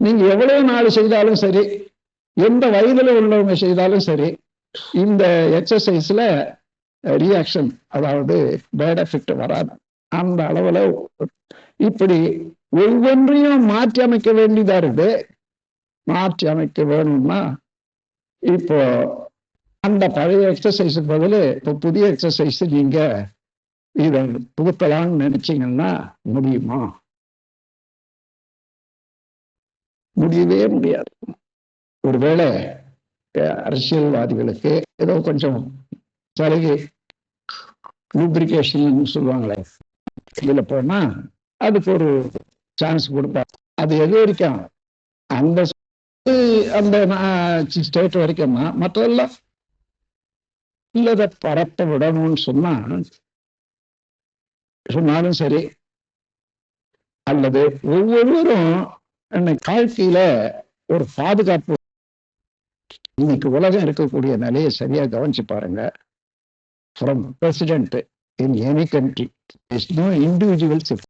நீங்க எவ்வளவு நாள் செய்தாலும் சரி எந்த வயதுல உள்ளவங்க செய்தாலும் சரி இந்த எக்ஸசைஸ்ல ரியாக்ஷன் அதாவது பேட் எஃபெக்ட் வராது. அந்த அளவுல இப்படி ஒவ்வொன்றையும் மாற்றி அமைக்க வேண்டியதா இருக்கு. மாற்றி அமைக்க வேணும்னா இப்போ அந்த பழைய எக்ஸசைஸ் பதில் இப்போ புதிய எக்ஸசைஸ் நீங்க இதை புகுத்தலாம்னு நினைச்சீங்கன்னா முடியுமா? முடியவே முடியாது. ஒருவேளை அரசியல்வாதிகளுக்கு ஏதோ கொஞ்சம் சலுகை லூப்ரிகேஷன் சொல்லுவாங்களே இதில் போனா அதுக்கு ஒரு சான்ஸ் கொடுப்பாங்க. அது எது வரைக்கும்? அந்த அந்த ஸ்டேட் வரைக்கும்னா மற்றதெல்லாம் இல்லத பரப்ப விடணும்னு சொன்னா சொன்னாலும் சரி அல்லது ஒவ்வொருவரும் இன்னைக்கு வாழ்க்கையில ஒரு பாதுகாப்பு இன்னைக்கு உலகம் இருக்கக்கூடிய நிலையை சரியா கவனிச்சு பாருங்க. From president in any country is no individual